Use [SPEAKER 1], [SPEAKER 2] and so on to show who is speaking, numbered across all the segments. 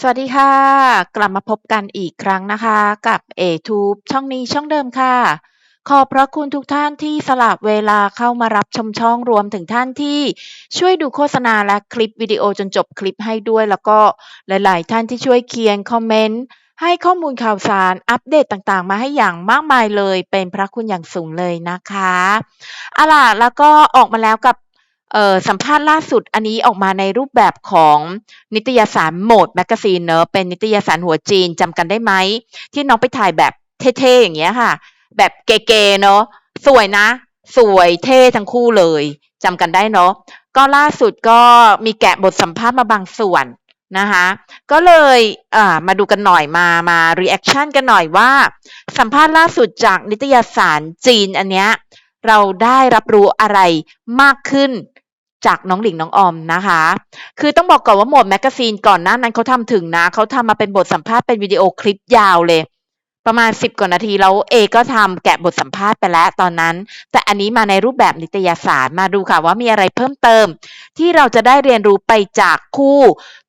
[SPEAKER 1] สวัสดีค่ะ กลับมาพบกันอีกครั้งนะคะ กับ A-Tube ช่องนี้ช่องเดิมค่ะ ขอบพระคุณทุกท่านที่สละเวลาเข้ามารับชมช่องรวมถึงท่านที่ช่วยดูโฆษณาและคลิปวิดีโอจนจบคลิปให้ด้วย แล้วก็หลาย ๆ ท่านที่ช่วยเขียนคอมเมนต์ให้ข้อมูลข่าวสารอัปเดตต่างๆ มาให้อย่างมากมายเลย เป็นพระคุณอย่างสูงเลยนะคะอาล่ะแล้วก็ออกมาแล้วกับ สัมภาษณ์ล่าสุดอันนี้ออกมาในรูปแบบของนิตยสารโหมดแมกกาซีนเนอะเป็นนิตยสารหัวจีนจำกันได้ไหม ที่น้องไปถ่ายแบบเท่ๆอย่างเงี้ยค่ะ แบบเก๋ๆเนาะสวยนะ สวยเท่ทั้งคู่เลยจำกันได้เนาะก็ล่าสุดก็มีแกะบทสัมภาษณ์มาบางส่วนนะคะ ก็เลยอ่ามาดูกันหน่อยมามา reaction กันหน่อยว่า สัมภาษณ์ล่าสุดจากนิตยสารจีนอันเนี้ยเราได้รับรู้อะไรมากขึ้น จากน้องหลิงน้องออมนะคะ คือต้องบอกก่อนว่าโหมดแมกกาซีนก่อนหน้านั้นเขาทำถึงนะเขาทำมาเป็นบทสัมภาษณ์เป็นวิดีโอคลิปยาวเลย ประมาณ10กว่านาทีแล้วเอก็ทำแกะบทสัมภาษณ์ไปแล้วตอนนั้น แต่อันนี้มาในรูปแบบนิตยสารมาดูค่ะว่ามีอะไรเพิ่มเติม ที่เราจะได้เรียนรู้ไปจากคู่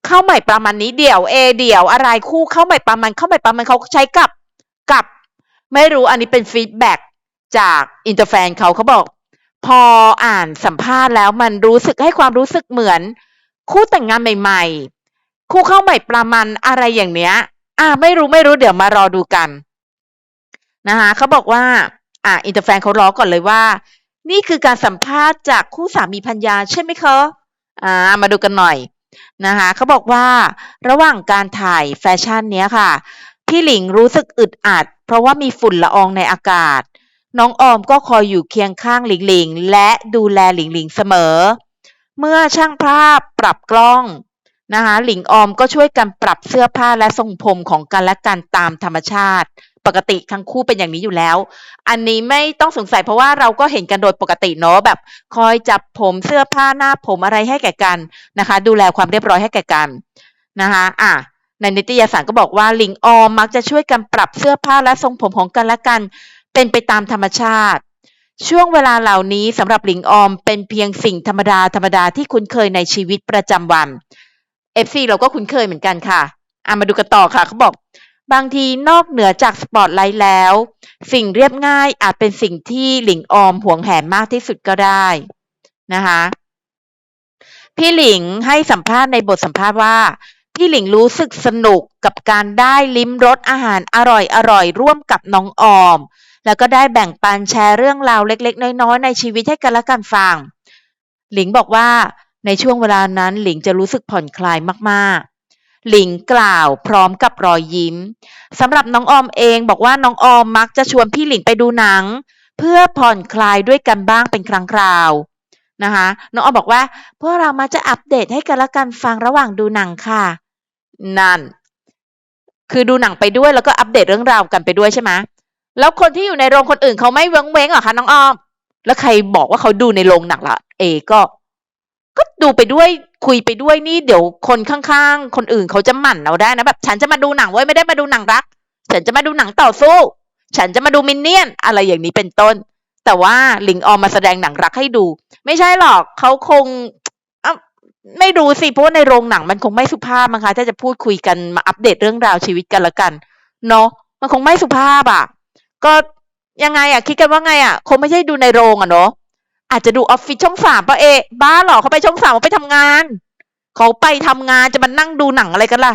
[SPEAKER 1] เข้าใหม่ประมาณนี้เดี่ยวเอเดี่ยวอะไรคู่เข้าใหม่ประมาณเข้าใหม่ประมาณเขาใช้กับกับ ไม่รู้อันนี้เป็นฟีดแบ็กจากอินเตอร์แฟนเขาเขาบอก พออ่านสัมภาษณ์แล้วมันรู้สึกให้ความรู้สึกเหมือน คู่แต่งงานใหม่ ๆ คู่เข้าใหม่ประมาณอะไรอย่างเนี้ย อ่าไม่รู้ไม่รู้เดี๋ยวมารอดูกันนะคะเขาบอกว่า อ่าอินเตอร์แฟนเขาล้อก่อนเลยว่า นี่คือการสัมภาษณ์จากคู่สามีพัญญาใช่ไหมคะอ่า มาดูกันหน่อยนะคะเขาบอกว่าระหว่างการถ่ายแฟชั่นเนี้ยค่ะ พี่หลิงรู้สึกอึดอัด เพราะว่ามีฝุ่นละอองในอากาศ น้องออมก็คอยอยู่เคียงข้างหลิงหลิงและดูแลหลิงหลิงเสมอ เมื่อช่างภาพปรับกล้องนะคะหลิงออมก็ช่วยกันปรับเสื้อผ้าและทรงผมของกันและกันตามธรรมชาติ ปกติทั้งคู่เป็นอย่างนี้อยู่แล้ว อันนี้ไม่ต้องสงสัยเพราะว่าเราก็เห็นกันโดยปกติเนาะแบบคอยจับผมเสื้อผ้าหน้าผมอะไรให้แก่กันนะคะ ดูแลความเรียบร้อยให้แก่กันนะคะอะในนิตยสารก็บอกว่าหลิงออมมักจะช่วยกันปรับเสื้อผ้าและทรงผมของกันและกัน เป็นไปตามธรรมชาติ ช่วงเวลาเหล่านี้สำหรับหลิงออมเป็นเพียงสิ่งธรรมดาธรรมดาที่คุ้นเคยในชีวิตประจำวัน FC เราก็คุ้นเคยเหมือนกันค่ะอะมาดูกันต่อค่ะเขาบอก บางทีนอกเหนือจากสปอตไลท์แล้ว สิ่งเรียบง่ายอาจเป็นสิ่งที่หลิงออมห่วงแหนมากที่สุดก็ได้นะคะพี่หลิงให้สัมภาษณ์ในบทสัมภาษณ์ว่า พี่หลิงรู้สึกสนุกกับการได้ลิ้มรสอาหารอร่อยอร่อยร่วมกับน้องออม แล้วก็ได้แบ่งปันแชร์เรื่องราวเล็กๆ น้อยๆ ในชีวิตให้กันและกันฟัง หลิงบอกว่าในช่วงเวลานั้นหลิงจะรู้สึกผ่อนคลายมากๆหลิงกล่าวพร้อมกับรอยยิ้มสำหรับน้องออมเองบอกว่าน้องออมมักจะชวนพี่หลิงไปดูหนัง เพื่อผ่อนคลายด้วยกันบ้างเป็นครั้งคราวนะคะน้องออมบอกว่า พวกเรามาจะอัปเดตให้กันและกันฟังระหว่างดูหนังค่ะ นั่น คือดูหนังไปด้วยแล้วก็อัปเดตเรื่องราวกันไปด้วยใช่ไหม แล้วคนที่อยู่ในโรงคนอื่นเขาไม่เว้งเว้งเหรอคะน้องออม แล้วใครบอกว่าเขาดูในโรงหนังละเอก็ ก็ดูไปด้วยคุยไปด้วยนี่เดี๋ยวคนข้างๆ คนอื่นเขาจะหมั่นเราได้นะแบบ ฉันจะมาดูหนังไว้ไม่ได้มาดูหนังรัก ฉันจะมาดูหนังต่อสู้ ฉันจะมาดูมินเนี่ยน อะไรอย่างนี้เป็นต้น แต่ว่าหลิงออมมาแสดงหนังรักให้ดู ไม่ใช่หรอกเขาคงอะไม่รู้สิเพราะว่าในโรงหนังมันคงไม่สุภาพมั้งคะถ้าจะพูดคุยกันมาอัปเดตเรื่องราวชีวิตกันละกัน เนาะมันคงไม่สุภาพอะ ก็ยังไงอะคิดกันว่าไงอะคงไม่ใช่ดูในโรงอะเนาะอาจจะดูออฟฟิศช่องสามปะเอ บ้าเหรอเขาไปช่องสามเขาไปทำงานเขาไปทำงานจะมานั่งดูหนังอะไรกันล่ะ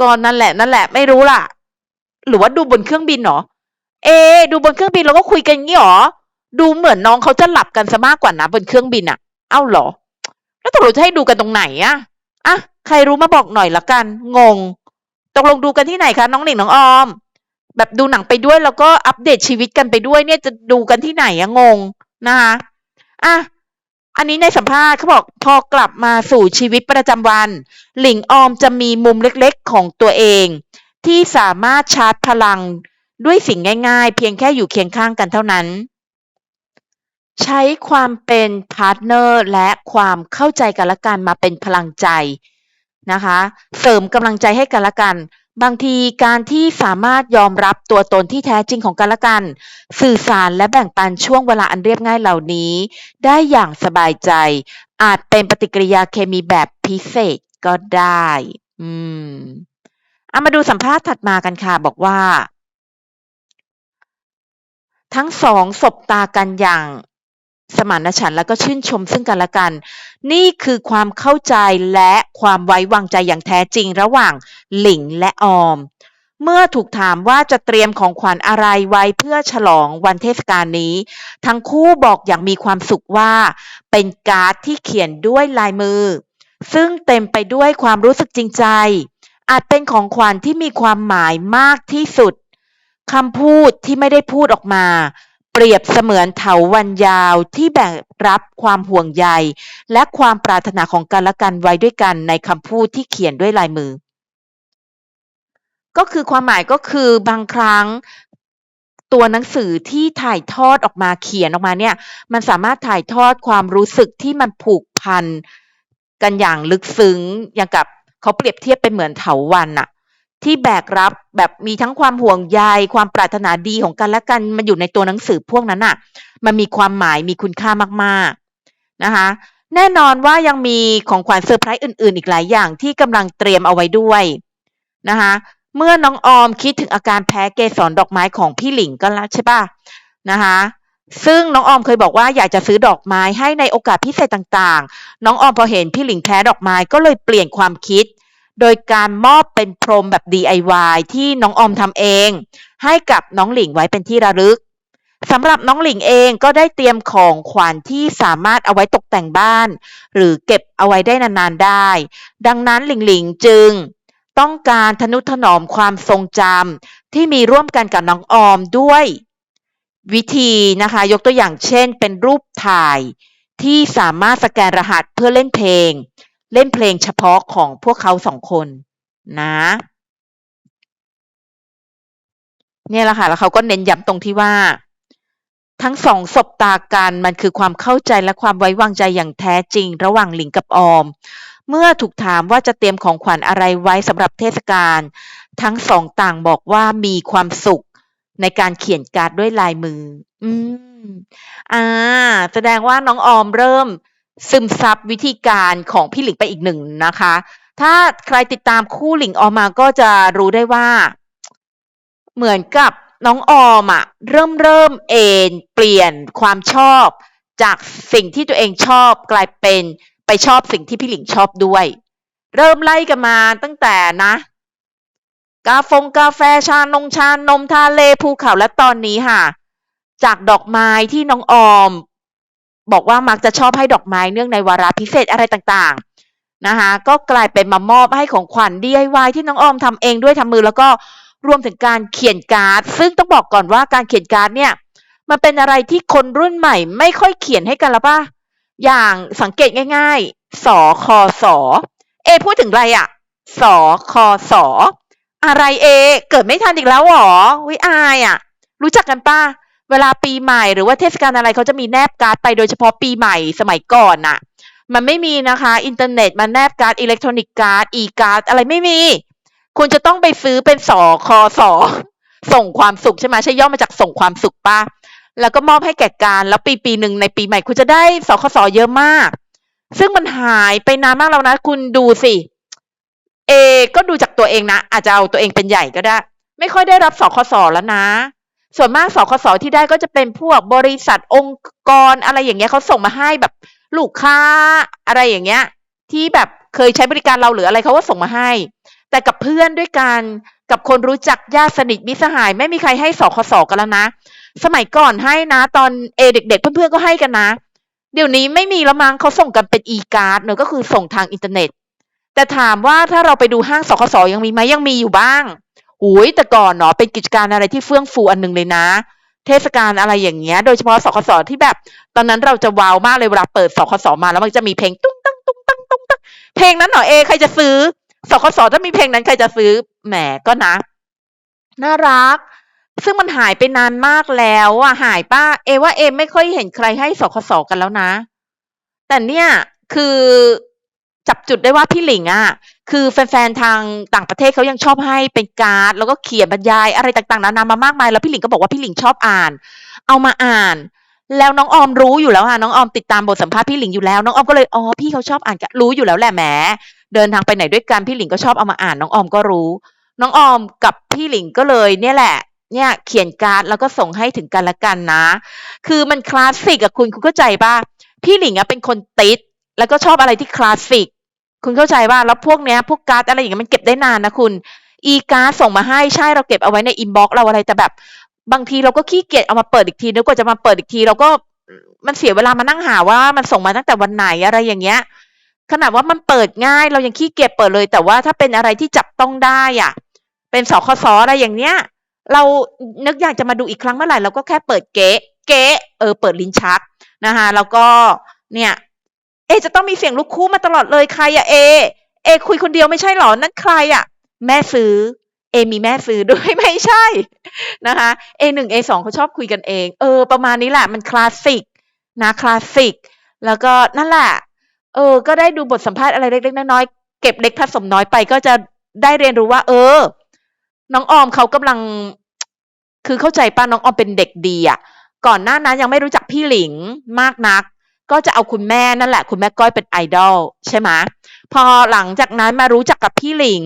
[SPEAKER 1] ก็นั่นแหละนั่นแหละไม่รู้ล่ะ หรือว่าดูบนเครื่องบินเหรอเอ ดูบนเครื่องบินเราก็คุยกันงี้หรอดูเหมือนน้องเขาจะหลับกันซะมากกว่านะบนเครื่องบินอะเอ้าเหรอ แล้วตกลงจะให้ดูกันตรงไหนอะอะใครรู้มาบอกหน่อยละกัน งงตกลงดูกันที่ไหนคะน้องหนิงน้องออม แบบดูหนังไปด้วยแล้วก็อัปเดตชีวิตกันไปด้วยเนี่ยจะดูกันที่ไหนอะงงนะคะอะอันนี้ในสัมภาษณ์เขาบอกพอกลับมาสู่ชีวิตประจำวัน หลิงออมจะมีมุมเล็กๆของตัวเอง ที่สามารถชาร์จพลังด้วยสิ่งง่ายๆ เพียงแค่อยู่เคียงข้างกันเท่านั้น ใช้ความเป็นพาร์ทเนอร์และความเข้าใจกันละกันมาเป็นพลังใจนะคะ เสริมกำลังใจให้กันละกัน บางทีการที่สามารถยอมรับตัวตนที่แท้จริงของกันและกัน สื่อสารและแบ่งปันช่วงเวลาอันเรียบง่ายเหล่านี้ ได้อย่างสบายใจ อาจเป็นปฏิกิริยาเคมีแบบพิเศษก็ได้ อืมเอามาดูสัมภาษณ์ถัดมากันค่ะ บอกว่า ทั้งสองสบตากันอย่าง สมานฉันท์แล้วก็ชื่นชมซึ่งกันและกัน นี่คือความเข้าใจและความไว้วางใจอย่างแท้จริงระหว่างหลิงและออม เมื่อถูกถามว่าจะเตรียมของขวัญอะไรไว้เพื่อฉลองวันเทศกาลนี้ ทั้งคู่บอกอย่างมีความสุขว่า เป็นการ์ดที่เขียนด้วยลายมือ ซึ่งเต็มไปด้วยความรู้สึกจริงใจ อาจเป็นของขวัญที่มีความหมายมากที่สุดคำพูดที่ไม่ได้พูดออกมา เปรียบเสมือนเถาวันยาวที่แบกรับความห่วงใยและความปรารถนาของกันและกันไว้ด้วยกันในคำพูดที่เขียนด้วยลายมือ ก็คือความหมายก็คือบางครั้งตัวหนังสือที่ถ่ายทอดออกมาเขียนออกมาเนี่ย มันสามารถถ่ายทอดความรู้สึกที่มันผูกพันกันอย่างลึกซึ้งอย่างกับเขาเปรียบเทียบเป็นเหมือนเถาวันอะ ที่แบกรับแบบมีทั้งความห่วงใยความปรารถนาดีของกันและกันมันอยู่ในตัวหนังสือพวกนั้นอะมันมีความหมายมีคุณค่ามากๆนะคะ แน่นอนว่ายังมีของขวัญเซอร์ไพรส์อื่น ๆ อีกหลายอย่างที่กำลังเตรียมเอาไว้ด้วยนะคะเมื่อน้องออมคิดถึงอาการแพ้เกสรดอกไม้ของพี่หลิงก็แล้วใช่ป่ะนะคะซึ่งน้องออมเคยบอกว่าอยากจะซื้อดอกไม้ให้ในโอกาสพิเศษต่างๆ น้องออมพอเห็นพี่หลิงแพ้ดอกไม้ก็เลยเปลี่ยนความคิด โดยการมอบเป็นพรมแบบ DIY ที่น้องอมทำเอง ให้กับน้องหลิงไว้เป็นที่ระลึกสำหรับน้องหลิงเองก็ได้เตรียมของขวัญที่สามารถเอาไว้ตกแต่งบ้าน หรือเก็บเอาไว้ได้นานๆได้ ดังนั้นหลิงหลิงจึง ต้องการทนุถนอมความทรงจำที่มีร่วมกันกับน้องออมด้วย วิธีนะคะยกตัวอย่างเช่น เป็นรูปถ่าย ที่สามารถสแกนรหัสเพื่อเล่นเพลง เล่นเพลงเฉพาะของพวกเขาสองคนนะเนี่ยแหละค่ะ แล้วเขาก็เน้นย้ำตรงที่ว่า ทั้งสองสบตากันมันคือความเข้าใจและความไว้วางใจอย่างแท้จริง ระหว่างหลิงกับออม เมื่อถูกถามว่าจะเตรียมของขวัญอะไรไว้สำหรับเทศกาลทั้งสองต่างบอกว่ามีความสุขในการเขียนการ์ดด้วยลายมือ อืม อ่า แสดงว่าน้องออมเริ่ม ซึมซับวิธีการของพี่หลิงไปอีกหนึ่งนะคะ ถ้าใครติดตามคู่หลิงออมมาก็จะรู้ได้ว่า เหมือนกับน้องออมอะเริ่มเริ่มเอนเปลี่ยนความชอบ จากสิ่งที่ตัวเองชอบกลายเป็นไปชอบสิ่งที่พี่หลิงชอบด้วย เริ่มไล่กันมาตั้งแต่นะ กาฟงกาแฟชานงชานมทะเลภูเขาและตอนนี้ค่ะ จากดอกไม้ที่น้องออม บอกว่ามักจะชอบให้ดอกไม้เนื่องในวาระพิเศษอะไรต่างๆนะคะก็กลายเป็นมามอบให้ของขวัญ DIY ที่น้องออมทำเองด้วยทำมือแล้วก็รวมถึงการเขียนการ์ด ซึ่งต้องบอกก่อนว่าการเขียนการ์ดเนี่ยมันเป็นอะไรที่คนรุ่นใหม่ ไม่ค่อยเขียนให้กันแล้วป่ะอย่างสังเกตง่าย ๆสอคอสอเอ พูดถึงอะไรอะสอคอสออะไรเอ เกิดไม่ทันอีกแล้วหรอวิอายอะรู้จักกันป่ะ เวลาปีใหม่หรือว่าเทศกาลอะไรเขาจะมีแนบการ์ดไปโดยเฉพาะปีใหม่สมัยก่อนน่ะ มันไม่มีนะคะ อินเทอร์เน็ตมาแนบการ์ดอิเล็กทรอนิกส์การ์ดอีการ์ดอะไรไม่มี คุณจะต้องไปซื้อเป็นสอคอสอส่งความสุขใช่ไหมใช่ย่อมาจากส่งความสุขป่ะแล้วก็มอบให้แก่การแล้วปีปีหนึ่งในปีใหม่คุณจะได้สคสเยอะมาก ซึ่งมันหายไปนานมากแล้วนะ คุณดูสิเอก็ดูจากตัวเองนะ อาจจะเอาตัวเองเป็นใหญ่ก็ได้ ไม่ค่อยได้รับสคสแล้วนะ ส่วนมากสคสที่ได้ก็จะเป็นพวกบริษัทองค์กรอะไรอย่างเงี้ยเขาส่งมาให้แบบลูกค้าอะไรอย่างเงี้ย ที่แบบเคยใช้บริการเราหรืออะไรเขาก็ส่งมาให้ แต่กับเพื่อนด้วยกันกับคนรู้จักญาติสนิทมิสหาย ไม่มีใครให้สคสกันแล้วนะ สมัยก่อนให้นะ ตอนเอเด็ก ๆ เพื่อนๆก็ให้กันนะ เดี๋ยวนี้ไม่มีแล้วมั้งเขาส่งกันเป็นอีการ์ดเนอะก็คือส่งทางอินเทอร์เน็ต แต่ถามว่าถ้าเราไปดูห้างสคสยังมีไหมยังมีอยู่บ้าง อุ้ยแต่ก่อนเนาะเป็นกิจการอะไรที่เฟื่องฟูอันหนึ่งเลยนะ เทศกาลอะไรอย่างเงี้ย โดยเฉพาะสคสที่แบบ ตอนนั้นเราจะว้าวมากเลยเวลาเปิดสคสมาแล้วมันจะมีเพลงตุ้งตั้งตุ้งตั้งตุ้งตั้งเพลงนั้นเหรอเอใครจะซื้อสคสถ้ามีเพลงนั้นใครจะซื้อแหมก็นะ น่ารัก ซึ่งมันหายไปนานมากแล้วอะหายป้า เอว่าเอไม่ค่อยเห็นใครให้สคสกันแล้วนะ แต่เนี่ยคือจับจุดได้ว่าพี่หลิงอะ คือแฟนๆทางต่างประเทศเขายังชอบให้เป็นการ์ด แล้วก็เขียนบรรยายอะไรต่างๆนานามามากมาย แล้วพี่หลิงก็บอกว่าพี่หลิงชอบอ่าน เอามาอ่าน แล้วน้องออมรู้อยู่แล้วค่ะน้องออมติดตามบทสัมภาษณ์พี่หลิงอยู่แล้วน้องออมก็เลยอ๋อพี่เขาชอบอ่านกันรู้อยู่แล้วแหละแหมเดินทางไปไหนด้วยกันพี่หลิงก็ชอบเอามาอ่าน น้องออมก็รู้ น้องออมกับพี่หลิงก็เลย เนี่ยแหละเนี่ยเขียนการ์ดแล้วก็ส่งให้ถึงกันละกันนะ คือมันคลาสสิกอะคุณคุณเข้าใจป่ะพี่หลิงอะเป็นคนติด แล้วก็ชอบอะไรที่คลาสสิก คุณเข้าใจว่าแล้วพวกเนี้ยพวกการ์ดอะไรอย่างเงี้ยมันเก็บได้นานนะคุณอีการ์ดส่งมาให้ใช่เราเก็บเอาไว้ในอินบ็อกซ์เราอะไรแต่แบบ บางทีเราก็ขี้เกียจเอามาเปิดอีกทีนึกว่าจะมาเปิดอีกที เราก็มันเสียเวลามานั่งหาว่ามันส่งมาตั้งแต่วันไหนอะไรอย่างเงี้ยขนาดว่ามันเปิดง่ายเรายังขี้เกียจเปิดเลย แต่ว่าถ้าเป็นอะไรที่จับต้องได้อะ เป็นสคสอะไรอย่างเนี้ย เรานึกอยากจะมาดูอีกครั้งเมื่อไหร่เราก็แค่เปิดเก๊ะเก๊ะเออเปิดลิ้นชักนะคะแล้วก็เนี่ย อจะต้องมีเสียงลูกคู่มาตลอดเลยใครอะเอ เอคุยคนเดียวไม่ใช่หรอ นั่นใครอะแม่ซื้อ เอมีแม่ซื้อด้วยไม่ใช่นะคะเอหนึ่งเอสองเขาชอบคุยกันเอง เออ ประมาณนี้แหละ มันคลาสสิกนะคลาสสิก แล้วก็นั่นแหละ เออ ก็ได้ดูบทสัมภาษณ์อะไรเล็กๆน้อยๆ เก็บเล็กผสมน้อยไปก็จะได้เรียนรู้ว่า เออ น้องออมเขากำลัง คือเข้าใจป้าน้องออมเป็นเด็กดีอะ ก่อนหน้านั้นยังไม่รู้จักพี่หลิงมากนัก ก็จะเอาคุณแม่นั่นแหละ คุณแม่ก้อยเป็นไอดอลใช่ไหมพอหลังจากนั้นมารู้จักกับพี่หลิง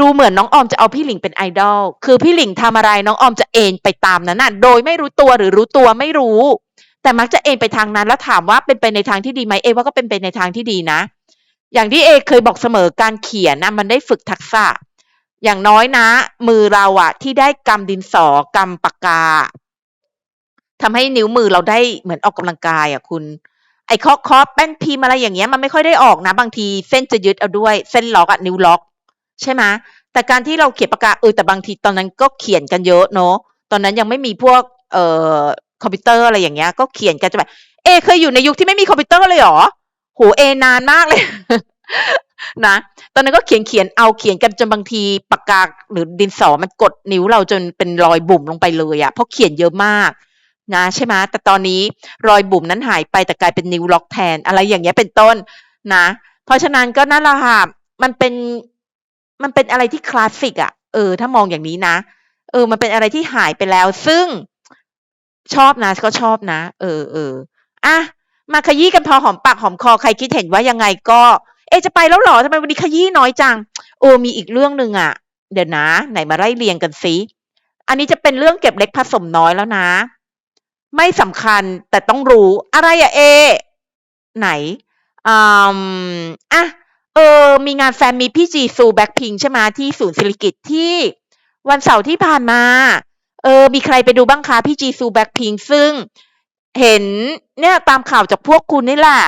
[SPEAKER 1] ดูเหมือนน้องออมจะเอาพี่หลิงเป็นไอดอลคือพี่หลิงทำอะไรน้องออมจะเอ็นไปตามนั้นน่ะโดยไม่รู้ตัวหรือรู้ตัวไม่รู้ แต่มักจะเอ็นไปทางนั้นแล้วถามว่าเป็นไปในทางที่ดีไหมเอว่าก็เป็นไปในทางที่ดีนะ อย่างที่เอเคยบอกเสมอการเขียนนะมันได้ฝึกทักษะอย่างน้อยนะ มือเราอะที่ได้กำดินสอกำปากกา ทำให้นิ้วมือเราได้เหมือนออกกำลังกายอะคุณ ไอ้คาะเคาะแป้นพิมอะไรอย่างเงี้ยมันไม่ค่อยได้ออกนะบางทีเส้นจะยึดเอาด้วย เส้นล็อกอะนิ้วล็อก ใช่ไหมแต่การที่เราเขียนปากกาเออแต่บางทีตอนนั้นก็เขียนกันเยอะเนาะตอนนั้นยังไม่มีพวกเอ่อคอมพิวเตอร์อะไรอย่างเงี้ยก็เขียนกันจะแบบเอเคยอยู่ในยุคที่ไม่มีคอมพิวเตอร์เลยเหรอโหเอนานมากเลยนะ ตอนนั้นก็เขียนเขียนเอาเขียนกันจนบางทีปากกาหรือดินสอมันกดนิ้วเราจนเป็นรอยบุ่มลงไปเลยอะเพราะเขียนเยอะมาก นะใช่ไหมแต่ตอนนี้รอยบุ๋มนั้นหายไปแต่กลายเป็นนิ้วล็อกแทน อะไรอย่างเงี้ยเป็นต้นนะ เพราะฉะนั้นก็นั่นแหละค่ะมันเป็นมันเป็นอะไรที่คลาสสิกอะเออ ถ้ามองอย่างนี้นะ เออ มันเป็นอะไรที่หายไปแล้ว ซึ่งชอบนะก็ชอบนะ เออเอออะมาขยี้กันพอหอมปากหอมคอใครคิดเห็นว่ายังไงก็ เอจะไปแล้วหรอทำไมวันนี้ขยี้น้อยจัง โอ้มีอีกเรื่องหนึ่งอะเดี๋ยวนะ ไหนมาไล่เรียงกันสิอันนี้จะเป็นเรื่องเก็บเล็กผสมน้อยแล้วนะ ไม่สำคัญแต่ต้องรู้อะไรอะเอ ไหนอืมอะเออ มีงานแฟนมีพี่จีซูแบ็คพิงใช่ไหมที่ศูนย์ศิริกิตที่วันเสาร์ที่ผ่านมา เออ มีใครไปดูบ้างคะพี่จีซูแบ็คพิงซึ่งเห็นเนี่ยตามข่าวจากพวกคุณนี่แหละ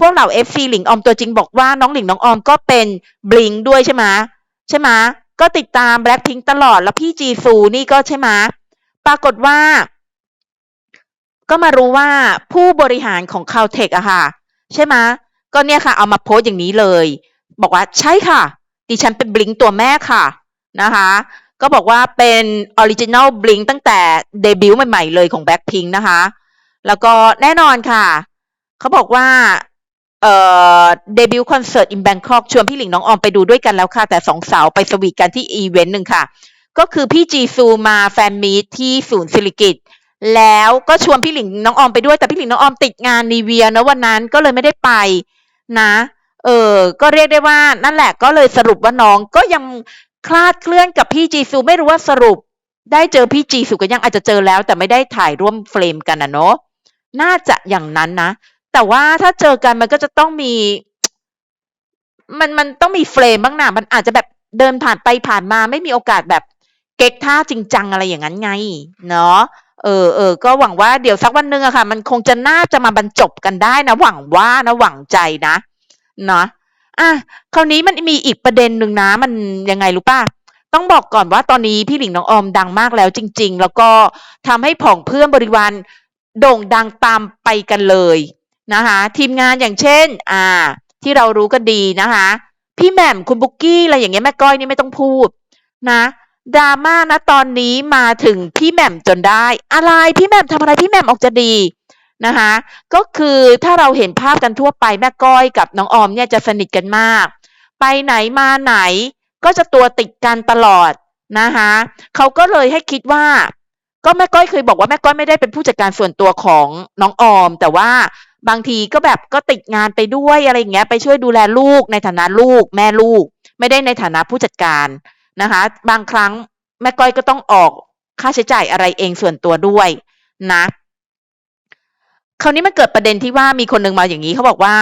[SPEAKER 1] พวกเหล่าเอฟซีหลิงออมตัวจริงบอกว่าน้องหลิงน้องออมก็เป็นบลิงด้วยใช่ไหมใช่ไหมก็ติดตามแบล็คพิงตลอดแล้วพี่จีซูนี่ก็ใช่ไหมปรากฏว่า ก็มารู้ว่าผู้บริหารของ c a l t e c h อะค่ะ ใช่ไหมก็เนี่ยค่ะ เอามาโพสต์อย่างนี้เลย บอกว่าใช่ค่ะ ดิฉันเป็นบลิงตัวแม่ค่ะนะคะ ก็บอกว่าเป็นออริจินัลบลิงตั้งแต่เดบิวต์ใหม่ๆเลยของ Blackpink นะคะ แล้วก็แน่นอนค่ะ เขาบอกว่าเอ่อเดบิวต์คอนเสิร์ตอินแบงคอกชวนพี่หลิงน้องออมไปดูด้วยกันแล้วค่ะ แต่สองสาวไปสวีทกันที่อีเวนต์หนึ่งค่ะ ก็คือพี่จีซูมาแฟนมีตที่ศูนย์ศิริกิต แล้วก็ชวนพี่หลิงน้องออมไปด้วยแต่พี่หลิงน้องออมติดงานนีเวียนะวันนั้นก็เลยไม่ได้ไปนะ เออ ก็เรียกได้ว่านั่นแหละก็เลยสรุปว่าน้องก็ยังคลาดเคลื่อนกับพี่จีซูไม่รู้ว่าสรุป ได้เจอพี่จีซูกันยังอาจจะเจอแล้ว แต่ไม่ได้ถ่ายร่วมเฟรมกันนะเนาะน่าจะอย่างนั้นนะ แต่ว่าถ้าเจอกันมันก็จะต้องมี มันมันต้องมีเฟรมบ้างนะมันอาจจะแบบเดินผ่านไปผ่านมาไม่มีโอกาสแบบเก๊กท่าจริงจังอะไรอย่างนั้นไง เนาะ เออเออก็หวังว่าเดี๋ยวสักวันหนึ่งอะค่ะ มันคงจะน่าจะมาบรรจบกันได้นะ หวังว่านะหวังใจนะเนาะอะคราวนี้มันมีอีกประเด็นหนึ่งนะ มันยังไงรู้ป่ะต้องบอกก่อนว่าตอนนี้พี่หลิงน้องออมดังมากแล้วจริง ๆ แล้วก็ทำให้ผองเพื่อนบริวารโด่งดังตามไปกันเลยนะคะทีมงานอย่างเช่น อ่า ที่เรารู้กันดีนะคะ พี่แหม่มคุณบุกกี้อะไรอย่างเงี้ยแม่ก้อยนี่ไม่ต้องพูดนะ ดราม่านะตอนนี้มาถึงพี่แหม่มจนได้ อะไรพี่แหม่มทำอะไรพี่แหม่มออกจะดีนะคะก็คือถ้าเราเห็นภาพกันทั่วไปแม่ก้อยกับน้องออมเนี่ยจะสนิทกันมาก ไปไหนมาไหนก็จะตัวติดกันตลอดนะคะเขาก็เลยให้คิดว่า ก็แม่ก้อยเคยบอกว่าแม่ก้อยไม่ได้เป็นผู้จัดการส่วนตัวของน้องออม แต่ว่าบางทีก็แบบก็ติดงานไปด้วยอะไรอย่างเงี้ยไปช่วยดูแลลูกในฐานะลูกแม่ลูก ไม่ได้ในฐานะผู้จัดการ นะคะ บางครั้งแม่ก้อยก็ต้องออกค่าใช้จ่ายอะไรเองส่วนตัวด้วยนะคราวนี้มันเกิดประเด็นที่ว่ามีคนหนึ่งมาอย่างนี้เขาบอกว่า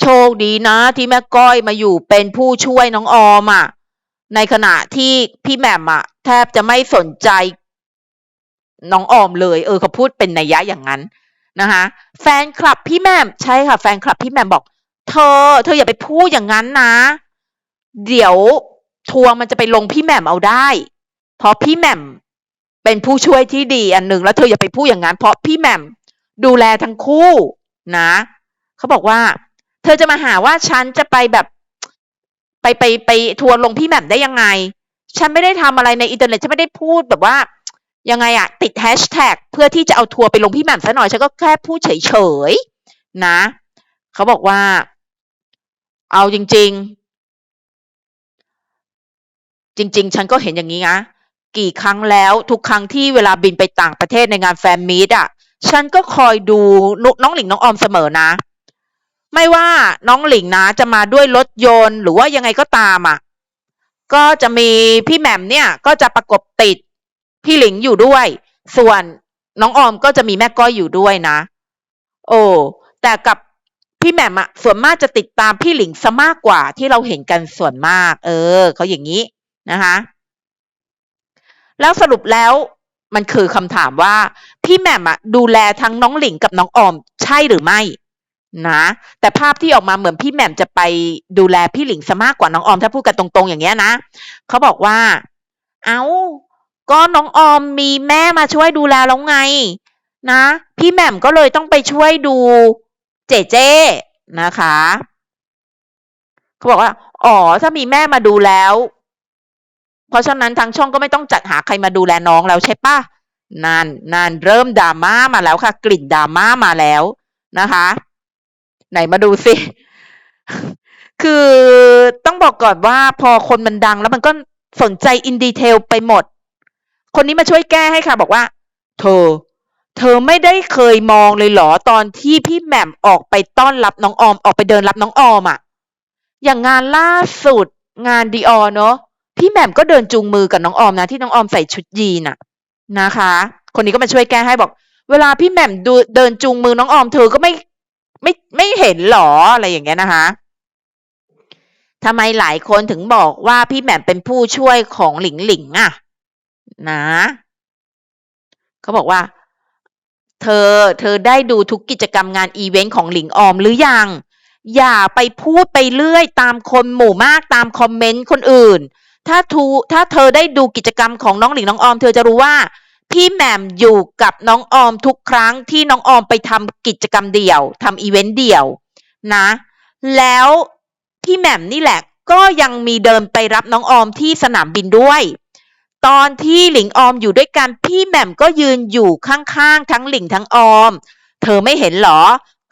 [SPEAKER 1] โชคดีนะ ที่แม่ก้อยมาอยู่เป็นผู้ช่วยน้องออมอะในขณะที่พี่แหม่มอะ แทบจะไม่สนใจน้องออมเลย เออเขาพูดเป็นนัยยะอย่างนั้นนะคะแฟนคลับพี่แหม่มใช่ค่ะ แฟนคลับพี่แหม่มบอก เธอ เธออย่าไปพูดอย่างนั้นนะ เดี๋ยว ทัวร์มันจะไปลงพี่แหม่มเอาได้ เพราะพี่แหม่มเป็นผู้ช่วยที่ดีอันหนึ่งแล้วเธออย่าไปพูดอย่างนั้นเพราะพี่แหม่มดูแลทั้งคู่นะเขาบอกว่า เธอจะมาหาว่าฉันจะไปแบบ ไปไปไปทัวร์ลงพี่แหม่มได้ยังไง ฉันไม่ได้ทำอะไรในอินเทอร์เน็ตฉันไม่ได้พูดแบบว่ายังไงอะติดแฮชแท็กเพื่อที่จะเอาทัวร์ไปลงพี่แหม่มซะหน่อยฉันก็แค่พูดเฉยๆนะ เขาบอกว่า เอาจริง ๆ จริง ๆ ฉันก็เห็นอย่างนี้นะกี่ครั้งแล้วทุกครั้งที่เวลาบินไปต่างประเทศในงานแฟนมีตอะ ฉันก็คอยดูน้องหลิงน้องออมเสมอนะ ไม่ว่าน้องหลิงนะจะมาด้วยรถยนต์ หรือว่ายังไงก็ตามอะ ก็จะมีพี่แหม่มเนี่ยก็จะประกบติดพี่หลิงอยู่ด้วย ส่วนน้องออมก็จะมีแม่ก้อยอยู่ด้วยนะ โอ้แต่กับพี่แหม่มอะส่วนมากจะติดตามพี่หลิงซะมากกว่าที่เราเห็นกันส่วนมาก เออเขาอย่างนี้ นะคะแล้วสรุปแล้วมันคือคำถามว่า พี่แหม่มอะดูแลทั้งน้องหลิงกับน้องออมใช่หรือไม่นะแต่ภาพที่ออกมาเหมือนพี่แหม่มจะไปดูแลพี่หลิงซะมากกว่าน้องออม ถ้าพูดกันตรง ๆ อย่างเงี้ยนะเขาบอกว่า เอา้าก็น้องออมมีแม่มาช่วยดูแลแล้วไง นะ พี่แหม่มก็เลยต้องไปช่วยดูเจเจนะคะเขาบอกว่า อ๋อถ้ามีแม่มาดูแล้ว เพราะฉะนั้นทางช่องก็ไม่ต้องจัดหาใครมาดูแลน้องแล้วใช่ปะนันนันเริ่มดราม่ามาแล้วค่ะ กลิ่นดราม่ามาแล้วนะคะ ไหนมาดูสิ คือต้องบอกก่อนว่าพอคนมันดังแล้วมันก็สนใจอินดีเทลไปหมด คนนี้มาช่วยแก้ให้ค่ะ บอกว่า เธอ เธอไม่ได้เคยมองเลยเหรอตอนที่พี่แหม่มออกไปต้อนรับน้องออม ออกไปเดินรับน้องออมอะ่ะอย่างงานล่าสุดงานดีออเนาะ พี่แหม่มก็เดินจูงมือกับน้องออมนะที่น้องออมใส่ชุดยีนอะนะคะ คนนี้ก็มาช่วยแก้ให้บอก เวลาพี่แหม่มดูเดินจูงมือน้องออมเธอก็ไม่ไม่ไม่เห็นหรออะไรอย่างเงี้ยนะคะทำไมหลายคนถึงบอกว่าพี่แหม่มเป็นผู้ช่วยของหลิงหลิงอะนะเขาบอกว่า เธอ เธอได้ดูทุกกิจกรรมงานอีเวนต์ของหลิงออมหรือยัง อย่าไปพูดไปเรื่อยตามคนหมู่มากตามคอมเมนต์คนอื่น ถ้าทูถ้าเธอได้ดูกิจกรรมของน้องหลิงน้องออม เธอจะรู้ว่า พี่แหม่มอยู่กับน้องออมทุกครั้งที่น้องออมไปทำกิจกรรมเดี่ยวทำอีเวนต์เดี่ยวนะ แล้วพี่แหม่มนี่แหละก็ยังมีเดินไปรับน้องออมที่สนามบินด้วย ตอนที่หลิงออมอยู่ด้วยกันพี่แหม่มก็ยืนอยู่ข้างๆทั้งหลิงทั้งออม เธอไม่เห็นหรอ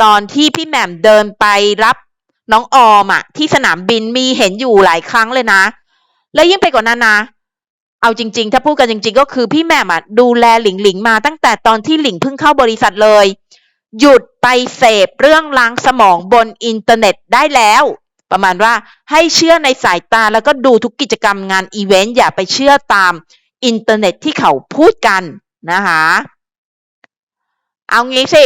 [SPEAKER 1] ตอนที่พี่แหม่มเดินไปรับน้องออมอะที่สนามบินมีเห็นอยู่หลายครั้งเลยนะ แล้วยิ่งไปกว่านั้นนะ เอาจริง ๆ ถ้าพูดกันจริง ๆ ก็คือพี่แม่มอะดูแลหลิงหลิงมาตั้งแต่ตอนที่หลิงเพิ่งเข้าบริษัทเลย หยุดไปเสพเรื่องล้างสมองบนอินเทอร์เน็ตได้แล้ว ประมาณว่าให้เชื่อในสายตาแล้วก็ดูทุกกิจกรรมงานอีเวนต์อย่าไปเชื่อตามอินเทอร์เน็ตที่เขาพูดกันนะคะเอางี้สิ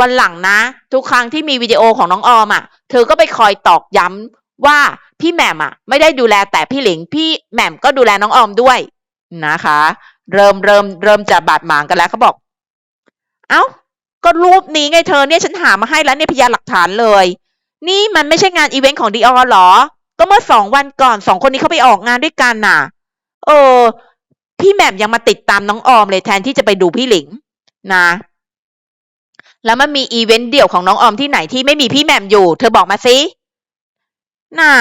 [SPEAKER 1] วันหลังนะ ทุกครั้งที่มีวิดีโอของน้องออมอะ เธอก็ไปคอยตอกย้ำว่า พี่แหม่มอะไม่ได้ดูแลแต่พี่หลิง พี่แหม่มก็ดูแลน้องออมด้วยนะคะ เริ่มเริ่มเริ่มจะบาดหมางกันแล้วเขาบอก เอ้าก็รูปนี้ไงเธอเนี่ยฉันหามาให้แล้วเนี่ยพยานหลักฐานเลย นี่มันไม่ใช่งานอีเวนต์ของดีออหรอ ก็เมื่อสองวันก่อนสองคนนี้เขาไปออกงานด้วยกันน่ะ เออ พี่แหม่มยังมาติดตามน้องออมเลยแทนที่จะไปดูพี่หลิง นะ แล้วมันมีอีเวนต์เดี่ยวของน้องออมที่ไหนที่ไม่มีพี่แหม่มอยู่ เธอบอกมาสิ น่า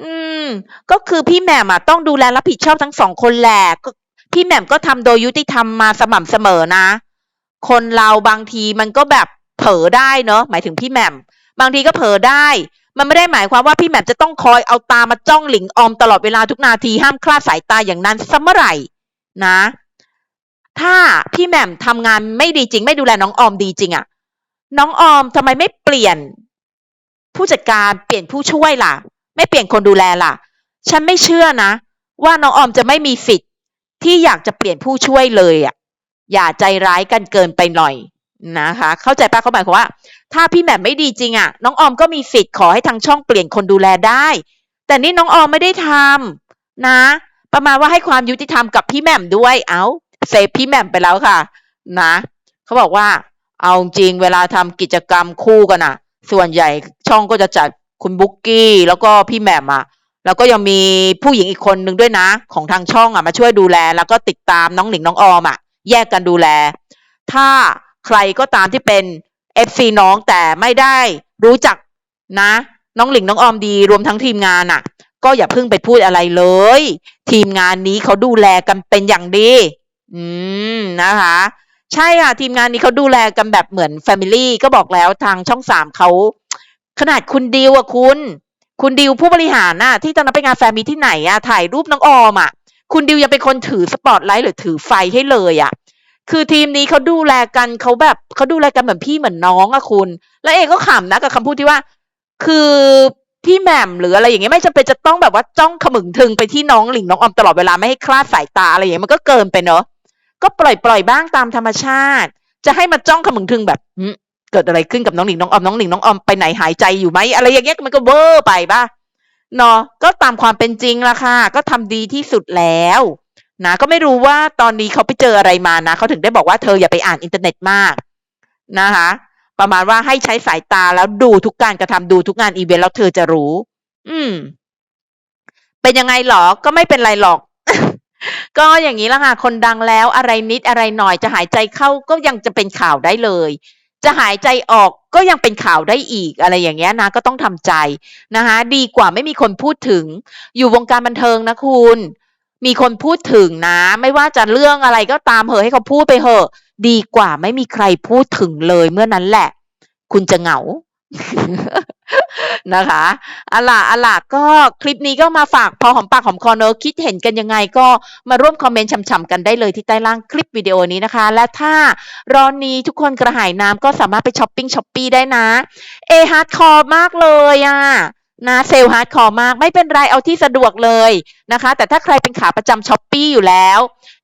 [SPEAKER 1] อืม ก็คือพี่แหม่มอะต้องดูแลรับผิดชอบทั้งสองคนแหละ ก็ พี่แหม่มก็ทำโดยยุติธรรมมาสม่ำเสมอนะ คนเราบางทีมันก็แบบเผลอได้เนอะหมายถึงพี่แหม่ม บางทีก็เผลอได้ มันไม่ได้หมายความว่าพี่แหม่มจะต้องคอยเอาตามาจ้องหลิงออมตลอดเวลาทุกนาที ห้ามคลาดสายตาอย่างนั้นสักเมื่อไหร่นะ ถ้าพี่แหม่มทำงานไม่ดีจริง ไม่ดูแลน้องออมดีจริงอะ่ะน้องออมทำไมไม่เปลี่ยน ผู้จัดการเปลี่ยนผู้ช่วยล่ะ ไม่เปลี่ยนคนดูแลล่ะ ฉันไม่เชื่อนะ ว่าน้องออมจะไม่มีสิทธิ์ ที่อยากจะเปลี่ยนผู้ช่วยเลยอะ อย่าใจร้ายกันเกินไปหน่อยนะคะ เข้าใจปะเขาหมายความว่า ถ้าพี่แหม่มไม่ดีจริงอะ น้องออมก็มีสิทธิ์ขอให้ทางช่องเปลี่ยนคนดูแลได้ แต่นี่น้องออมไม่ได้ทำนะ ประมาณว่าให้ความยุติธรรมกับพี่แหม่มด้วย เอาเซฟพี่แหม่มไปแล้วค่ะ นะเขาบอกว่า เอาจริงเวลาทำกิจกรรมคู่กันอะ ส่วนใหญ่ ช่องก็จะจัดคุณบุ๊กกี้แล้วก็พี่แหม่มอะแล้วก็ยังมีผู้หญิงอีกคนนึงด้วยนะ ของทางช่องอะมาช่วยดูแล แล้วก็ติดตามน้องหนิงน้องออมอะแยกกันดูแล ถ้าใครก็ตามที่เป็น FC น้องแต่ไม่ได้รู้จักนะ น้องหลิงน้องออมดีรวมทั้งทีมงานอะก็อย่าเพิ่งไปพูดอะไรเลย ทีมงานนี้เขาดูแลกันเป็นอย่างดี อืมนะคะ ใช่ค่ะทีมงานนี้เขาดูแลกันแบบเหมือนแฟมิลี่ก็บอกแล้วทางช่องสามเขา ขนาดคุณดิวอะคุณ คุณดิวผู้บริหารน่ะที่ตอนนั้นไปงานแฟนมิที่ไหนอะถ่ายรูปน้องออมอะคุณดิวยังเป็นคนถือสปอตไลท์หรือถือไฟให้เลยอะคือทีมนี้เขาดูแลกันเขาแบบเขาดูแลกันเหมือนพี่เหมือนน้องอะคุณ แล้วเองก็ขำนะกับคำพูดที่ว่า คือพี่แหม่มหรืออะไรอย่างเงี้ยไม่จำเป็นจะต้องแบบว่าจ้องขมึงทึงไปที่น้องหลิงน้องออมตลอดเวลาไม่ให้คลาดสายตาอะไรอย่างเงี้ยมันก็เกินไปเนอะก็ปล่อยปล่อยบ้างตามธรรมชาติ จะให้มาจ้องขมึงทึงแบบ เกิดอะไรขึ้นกับน้องหลิงน้องออมน้องหลิงน้องออมไปไหนหายใจอยู่ไหมอะไรอย่างเงี้ยมันก็เวอร์ไปป่ะเนาะก็ตามความเป็นจริงละค่ะ ก็ทำดีที่สุดแล้วนะก็ไม่รู้ว่าตอนนี้เขาไปเจออะไรมานะเขาถึงได้บอกว่าเธออย่าไปอ่านอินเทอร์เน็ตมากนะคะ ประมาณว่าให้ใช้สายตาแล้วดูทุกการกระทำดูทุกงานอีเวนต์แล้วเธอจะรู้ อืม เป็นยังไงหรอ ก็ไม่เป็นไรหรอก ก็อย่างนี้ละค่ะ คนดังแล้วอะไรนิดอะไรหน่อยจะหายใจเข้าก็ยังจะเป็นข่าวได้เลย จะหายใจออกก็ยังเป็นข่าวได้อีกอะไรอย่างเงี้ยนะก็ต้องทำใจนะคะดีกว่าไม่มีคนพูดถึง อยู่วงการบันเทิงนะคุณ มีคนพูดถึงนะ ไม่ว่าจะเรื่องอะไรก็ตามเหอะให้เขาพูดไปเหอะ ดีกว่าไม่มีใครพูดถึงเลยเมื่อนั้นแหละ คุณจะเหงา นะคะอะล่ะอะล่ะก็คลิปนี้ก็มาฝากพอหอมปากหอมคอเนอะคิดเห็นกันยังไงก็มาร่วมคอมเมนต์ฉ่ำๆกันได้เลยที่ใต้ล่างคลิปวิดีโอนี้นะคะ และถ้าร้อนนี้ทุกคนกระหายน้ำก็สามารถไปช้อปปิ้งช้อปปี้ได้นะเอฮาร์ดคอร์มากเลยอะนะเซลฮาร์ดคอร์มากไม่เป็นไรเอาที่สะดวกเลยนะคะ แต่ถ้าใครเป็นขาประจำช้อปปี้อยู่แล้ว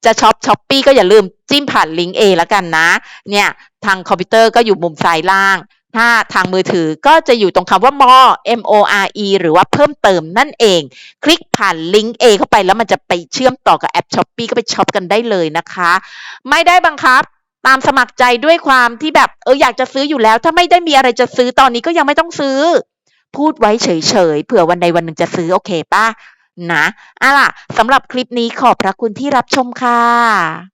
[SPEAKER 1] จะช็อปช้อปปี้ก็อย่าลืมจิ้มผ่านลิงก์ A แล้วกันนะ เนี่ย ทางคอมพิวเตอร์ก็อยู่มุมซ้ายล่าง ถ้าทางมือถือก็จะอยู่ตรงคำว่า more M O R E หรือว่าเพิ่มเติมนั่นเอง คลิกผ่านลิงก์ A เข้าไปแล้วมันจะไปเชื่อมต่อกับแอปช้อปปี้ก็ไปช็อปกันได้เลยนะคะ ไม่ได้บังคับตามสมัครใจด้วยความที่แบบเอออยากจะซื้ออยู่แล้ว ถ้าไม่ได้มีอะไรจะซื้อตอนนี้ก็ยังไม่ต้องซื้อ พูดไว้เฉยๆเผื่อวันใดวันหนึ่งจะซื้อโอเคป่ะนะอะล่ะสำหรับคลิปนี้ขอบพระคุณที่รับชมค่ะ